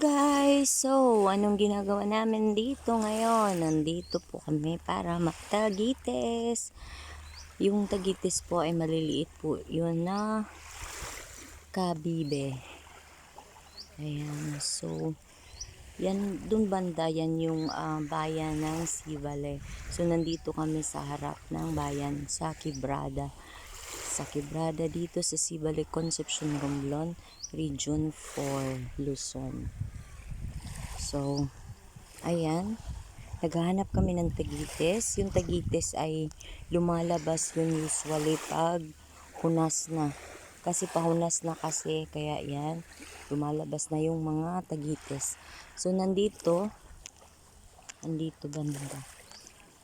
Guys! So, anong ginagawa namin dito ngayon? Nandito po kami para magtagites. Yung tagites po ay maliliit po. Yun na kabibe. Ayan. So, yan, dun banda, yan yung ah, bayan ng Sibale. So, nandito kami sa harap ng bayan sa Kibrada. Sa Kibrada dito sa Sibale, Concepcion, Romblon, Region 4, Luzon. So, ayan. Naghahanap kami ng tagites. Yung tagites ay lumalabas yun usually pag hunas na. Kasi pahunas na kasi, kaya yan, lumalabas na yung mga tagites. So, nandito, nandito banda.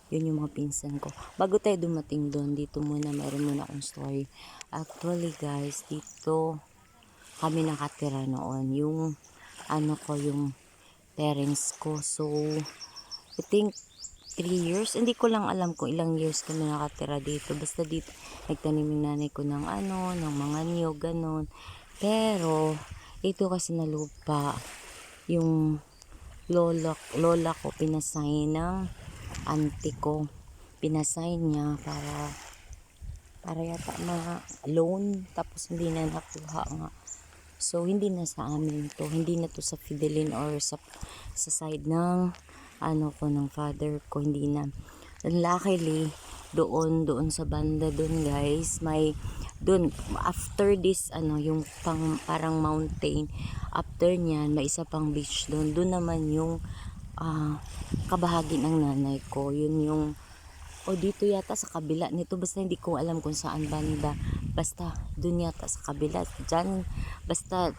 Yun yung mga pinsan ko. Bago tayo dumating doon, dito muna, meron muna akong story. Actually, guys, dito kami nakatira noon. Yung, ano ko, yung parents ko. So, I think, 3 years. Hindi ko lang alam kung ilang years kami nakatira dito. Basta dito, nagtanim yung nanay ko ng ano, ng mga niyog, ganon. Pero, ito kasi na lupa, yung lola, lola ko pinasay ng auntie ko. Pinasay niya para para yata mga loan tapos hindi na nakuha nga. So hindi na sa amin to, hindi na to sa Fidelin or sa sa side ng ano ko ng father ko, hindi na. Luckily, doon doon sa banda doon guys, may doon after this ano yung pang parang mountain after niyan may isa pang beach doon doon naman yung ah, kabahagi ng nanay ko. Yun yung o dito yata sa kabila nito. Basta hindi ko alam kung saan banda. Basta dun yata sa kabila. Dyan basta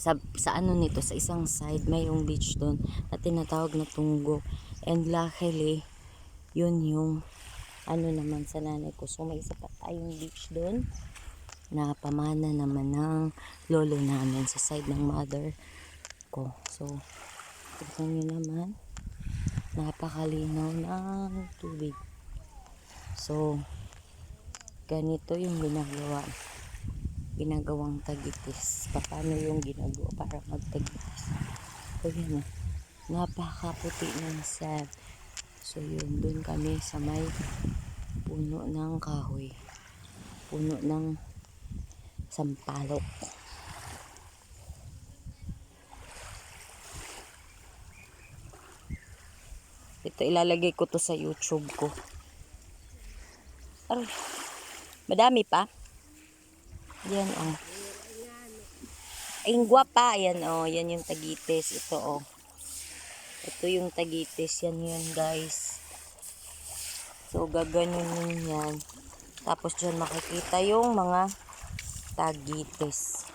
sa, sa ano nito sa isang side may yung beach doon na tinatawag na tunggo and luckily yun yung ano naman sa nanay ko. So may isa pa tayong beach doon na pamana naman ng lolo namin sa side ng mother ko. So tignan nyo naman napakalinaw ng tubig. So, ganito yung ginagawa. Ginagawang tagitis. Paano yung ginagawa para magtagitis. So, yun na. Napakaputi ng sand. So, yun. Doon kami sa may puno ng kahoy. Puno ng sampalok. Ito ilalagay ko to sa YouTube ko. Aray. Madami pa. Yan oh. Ay, pa. Yan oh. Yan yung tagites. Ito oh. Ito yung tagites. Yan yun guys. So gaganyan yan. Tapos dyan makikita yung mga tagites.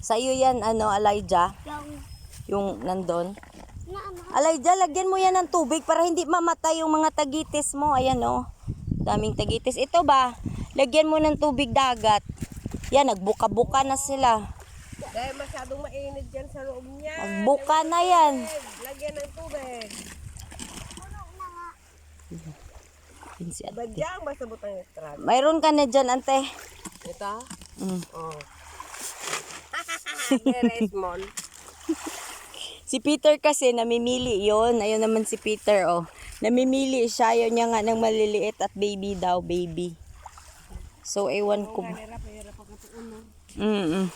Sa iyo yan ano Elijah? Yung nandon? Alayja, lagyan mo yan ng tubig para hindi mamatay yung mga tagitis mo. Ayan oh. Daming tagitis. Ito ba? Lagyan mo ng tubig dagat. Yan, nagbuka-buka na sila. Dahil masyadong mainit dyan sa loob niya. Nagbuka na yan. Lagyan ng tubig. Si. Badyang basta butang estrada. Mayroon ka na dyan, ante. Ito? Mm. Oh. Very small. Si Peter kasi namimili yon Ayun naman si Peter, oh. Namimili siya. Ayaw niya nga ng maliliit at baby daw, baby. So, ewan ko. uno. Mm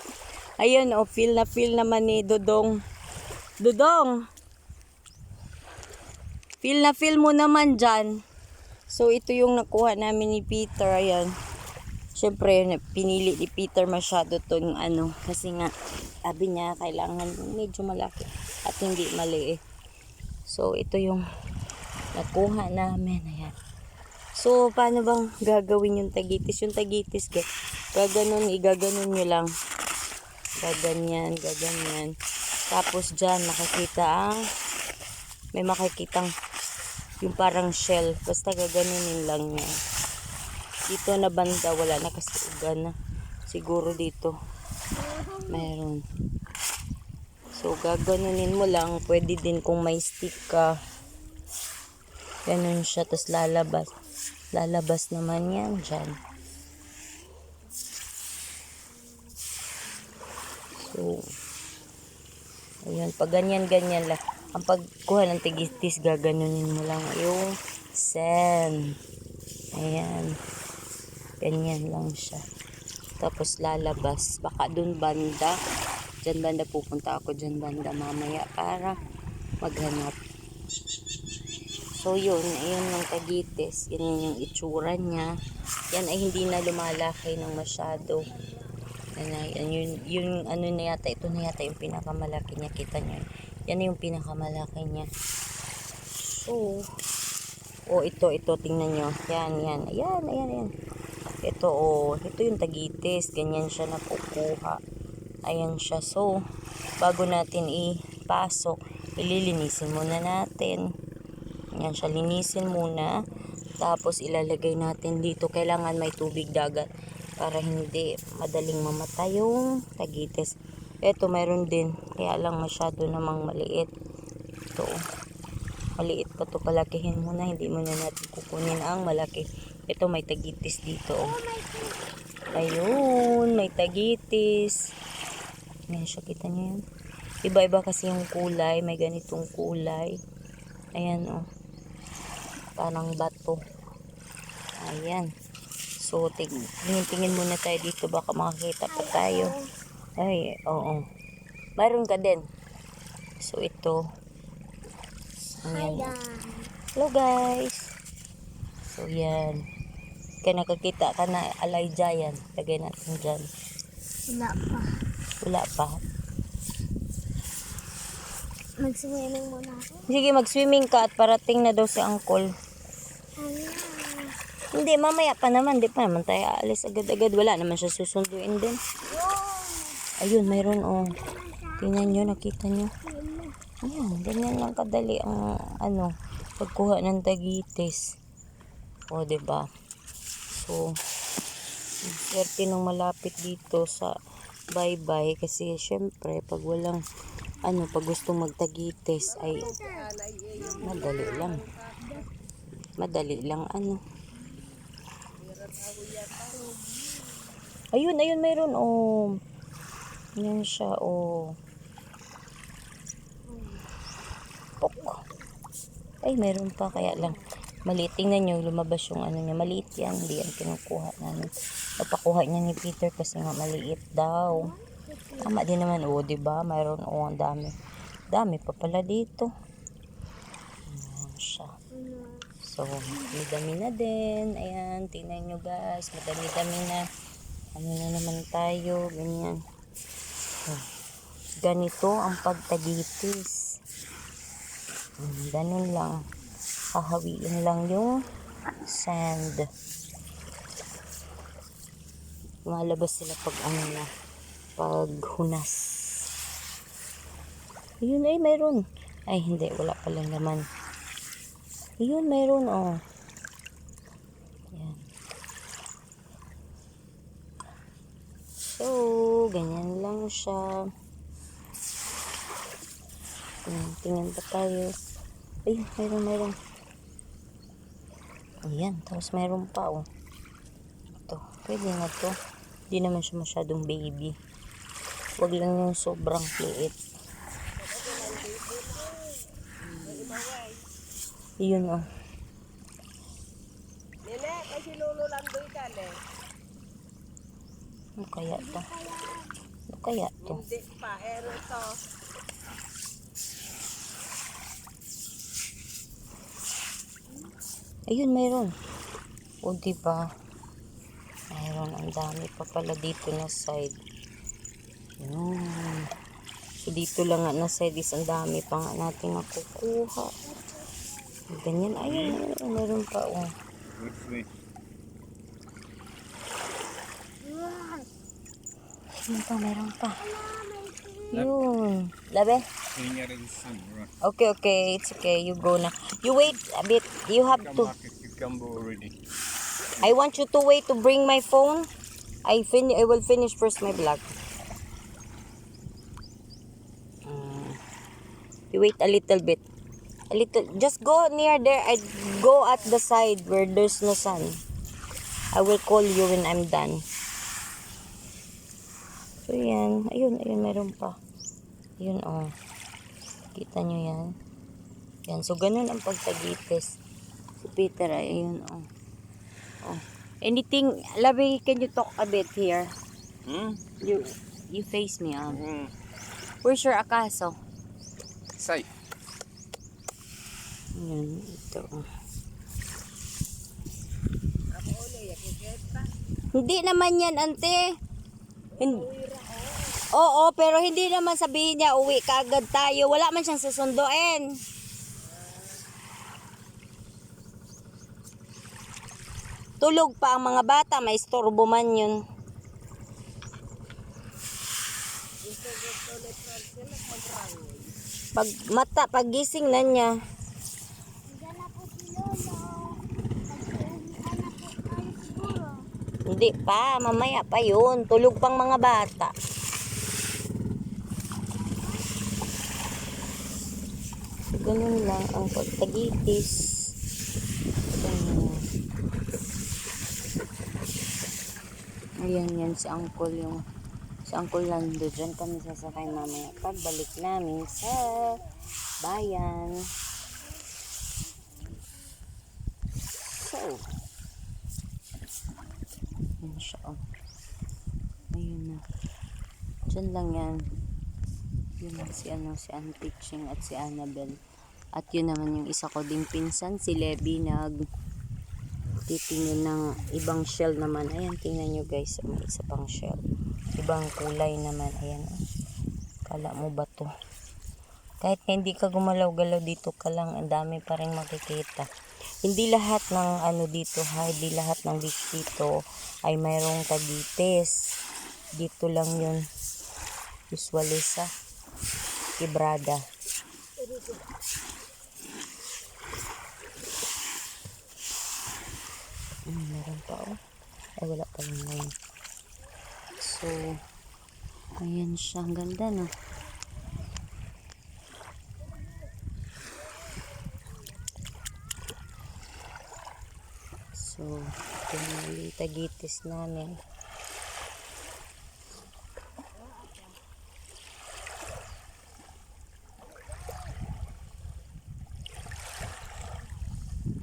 Ayun, oh, feel na feel naman ni Dodong. Dodong! Feel na feel mo naman dyan. So, ito yung nakuha namin ni Peter. Ayan. Siyempre, pinili ni Peter masyado itong ano. Kasi nga, sabi niya, kailangan medyo malaki at hindi maliit. So, ito yung nakuha namin. Ayan. So, paano bang gagawin yung tagitis? Yung tagitis, guys, gaganon, igaganon nyo lang. Gaganyan, gaganyan. Tapos dyan, makikita ang, may makikitang, yung parang shell. Basta gaganunin lang niya. Dito na banda, wala na kasi ugan na. Siguro dito, mayroon. So, gaganunin mo lang. Pwede din kung may stick ka. Ganun siya, tapos lalabas. Lalabas naman yan dyan. So, ayan, pag ganyan-ganyan lang. Ang pagkuha ng tigitis, gaganunin mo lang yung sand. Ayan. Ganyan lang siya. Tapos lalabas. Baka dun banda. Diyan banda pupunta ako dyan banda mamaya para maghanap. So yun, ayun yung tagitis. Yan yung itsura niya. Yan ay hindi na lumalaki ng masyado. Yan, yan yun, yung ano na yata, ito na yata yung pinakamalaki niya. Kita niyo. Yan yung pinakamalaki niya. So, oh ito, ito, tingnan nyo. Yan, yan. Ayan, ayan, ayan. Ito, oh. Ito yung tagitis. Ganyan siya nakukuha. Ayan siya. So, bago natin ipasok, ililinisin muna natin. Yan siya, linisin muna. Tapos ilalagay natin dito. Kailangan may tubig dagat para hindi madaling mamatay yung tagitis. Ito, mayroon din. Kaya lang masyado namang maliit. Ito. Maliit pa to palakihin mo na. Hindi mo na natin kukunin ang malaki. Ito, may tagitis dito. Oh. Ayun, may tagitis. Ayan siya, kita niyo yan. Iba-iba kasi yung kulay. May ganitong kulay. Ayan, oh. Parang bato. Ayan. So, ting tingin muna tayo dito. Baka makakita pa tayo. Ay, oo. Mayroon ka din. So, ito. Ayan. Hello, guys. So, yan. Kaya nakakita ka na alay giant. Lagay natin dyan. Wala pa. Wala pa. Mag-swimming muna ako. Sige, mag-swimming ka at parating na daw si uncle. Ano? Hindi, mamaya pa naman. Di pa naman tayo aalis agad-agad. Wala naman siya susunduin din. Ayun, mayroon oh. Tingnan nyo, nakita nyo. Ayan, ganyan lang kadali ang ano, pagkuha ng tagitis. O, ba? So, swerte nung malapit dito sa bye-bye kasi syempre pag walang ano, pag gusto magtagitis ay madali lang. Madali lang ano. Ayun, ayun, mayroon. Oh. Yan siya, oh. Ay, mayroon pa. Kaya lang, maliit. Tingnan nyo, lumabas yung ano niya. Maliit yan. Hindi yan kinukuha namin. Napakuha niya ni Peter kasi nga maliit daw. Tama din naman, oh, di ba? Mayroon, oh, ang dami. Dami pa pala dito. Ayan siya. So, madami na din. Ayan, tingnan nyo guys. Madami-dami na. Ano na naman tayo. Ganyan. Oh, Ganito ang pagtagitis. Ganun lang. Hahawiin lang yung sand. Lumalabas sila pag ano na. Pag hunas. Yun ay mayroon. Ay hindi, wala pala naman. Yun, mayroon, oh. Yan. So, ganyan lang siya. Tingnan, tingnan pa tayo. Ay, mayroon, mayroon. Ayan, tapos mayroon pa, oh. Ito, pwede na to. Hindi naman siya masyadong baby. Huwag lang yung sobrang liit. Yun, oh. Nene, kasi lolo lang doon ka, ne. Ano kaya to? Ano kaya to? Hindi pa, ero to. Ayun, mayroon. O, di ba? Mayroon, ang dami pa pala dito na side. Yun. So, dito lang nga na side is ang dami pa nga natin makukuha. Ganyan, ayun, ayun, mayroon pa, oh. Yun pa, mayroon pa. Yun. Sun, right? Okay, okay, it's okay. You go na. You wait a bit. You have to. back if you already. I want you to wait to bring my phone. I fin I will finish first my vlog. Mm. You wait a little bit. A little just go near there. I go at the side where there's no sun. I will call you when I'm done. So, yan. Ayun, ayun, meron pa. Ayun, oh. Kita nyo yan? Yan. So, ganun ang pagtagitis. Si Peter, ay, ayun, oh. Oh. Anything, Labi, can you talk a bit here? Hmm? You, you face me, um. Hmm. Where's your akaso? Say. Yan, ito. oh. Hindi naman yan, ante. Hin- Oo, pero hindi naman sabihin niya uwi ka agad tayo. Wala man siyang susunduin. Tulog pa ang mga bata, may istorbo man yun. Pag mata, pagising na niya. Hindi pa, mamaya pa yun. Tulog pang mga bata. So, ganun lang ang pagtagitis. Ganun. Ayan yan si Uncle yung si Uncle Lando. Diyan kami sasakay mamaya pagbalik namin sa bayan. So, yan siya, oh. Ayun na. Diyan lang yan. Yun si, ano, si Ching at si Annabel. At yun naman yung isa ko ding pinsan, si Levi, nag titingin ng ibang shell naman. Ayan, tingnan nyo guys, may isa pang shell. Ibang kulay naman. Ayan. Kala mo ba to? Kahit hindi ka gumalaw-galaw dito ka lang, ang dami pa rin makikita. Hindi lahat ng ano dito ha, hindi lahat ng beach dito ay mayroong tagitis. Dito lang yun. Usually sa Quebrada. Hmm, meron pa oh. Ay, wala pa lang ngayon. So, ayan siya. Ang ganda no. So, ito yung tagitis namin.